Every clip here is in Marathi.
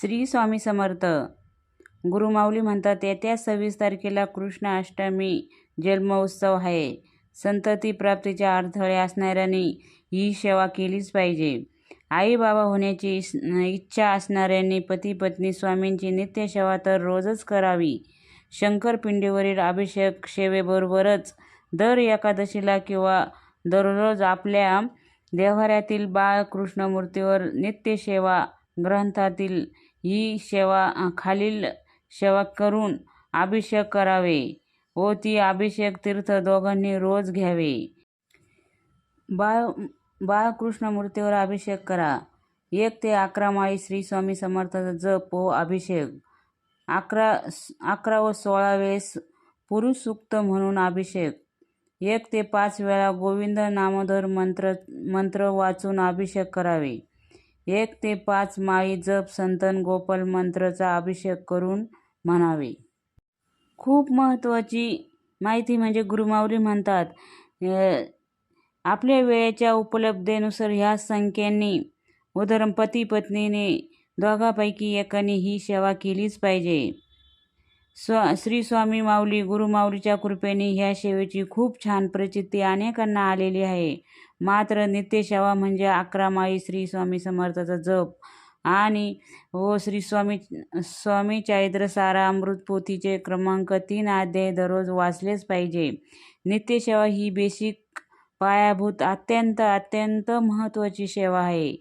श्री स्वामी समर्थ. गुरुमाऊली म्हणतात येत्या सव्वीस तारखेला कृष्ण अष्टमी जन्मोत्सव आहे. संतती प्राप्तीच्या अडथळे असणाऱ्यांनी ही सेवा केलीच पाहिजे. आई बाबा होण्याची इस- इच्छा असणाऱ्यांनी पती पत्नी स्वामींची नित्यसेवा तर रोजच करावी. शंकरपिंडीवरील अभिषेक सेवेबरोबरच दर एकादशीला किंवा दररोज आपल्या देव्हाऱ्यातील बाळकृष्णमूर्तीवर नित्यसेवा ग्रंथातील ही सेवा खालील सेवा करून अभिषेक करावे व ती अभिषेक तीर्थ दोघांनी रोज घ्यावे. बाळ बाळकृष्णमूर्तीवर अभिषेक करा. एक ते अकरा माळी श्री स्वामी समर्थाचा जप व अभिषेक. अकरा अकरा व सोळा वेळेस पुरुष सूक्त म्हणून अभिषेक. एक ते पाच वेळा गोविंद नामोदर मंत्र मंत्र वाचून अभिषेक करावे. एक ते पाच माळी जप संतन गोपाल मंत्राचा अभिषेक करून म्हणावे. खूप महत्त्वाची माहिती म्हणजे गुरुमाऊली म्हणतात आपल्या वेळेच्या उपलब्धेनुसार ह्या संख्यांनी उदाहरण पती पत्नीने दोघापैकी एकाने ही सेवा केलीच पाहिजे. स्व श्री स्वामी माऊली गुरुमाऊलीच्या कृपेने ह्या सेवेची खूप छान प्रचिती अनेकांना आलेली आहे. मात्र नित्यसेवा म्हणजे अकरा माई श्री स्वामी समर्थाचा जप आणि व श्री स्वामी स्वामी चारित्रसारा अमृतपोथीचे अमृत पोथीचे क्रमांक तीन अध्याय दररोज वाचलेच पाहिजे. नित्यसेवा ही बेसिक पायाभूत अत्यंत अत्यंत महत्त्वाची सेवा आहे.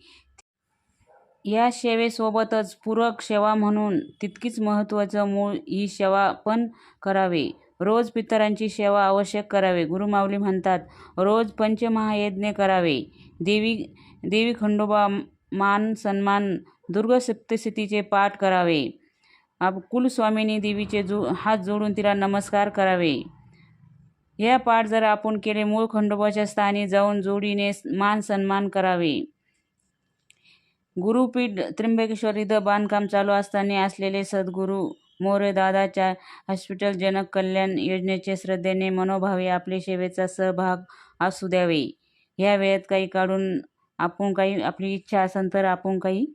या सेवेसोबतच पूरक सेवा म्हणून तितकीच महत्त्वाचं मूळ ही सेवा पण करावे. रोज पितरांची सेवा आवश्यक करावे. गुरुमाऊली म्हणतात रोज पंचमहायज्ञ करावे. देवी देवी खंडोबा मान सन्मान दुर्ग सप्तशतीचे पाठ करावे. आप कुलस्वामिनी देवीचे जो हात जोडून तिला नमस्कार करावे. या पाठ जर आपण केले मूळ खंडोबाच्या स्थानी जाऊन जोडीने मान सन्मान करावे. गुरुपीठ त्र्यंबकेश्वर इथं बांधकाम चालू असताना असलेले सद्गुरू मोरे दादाच्या हॉस्पिटल जनक कल्याण योजनेचे श्रद्धेने मनोभावे आपले सेवेचा सहभाग असू द्यावे. ह्या वेळेत काही काढून आपण काही आपली इच्छा असेल तर आपण काही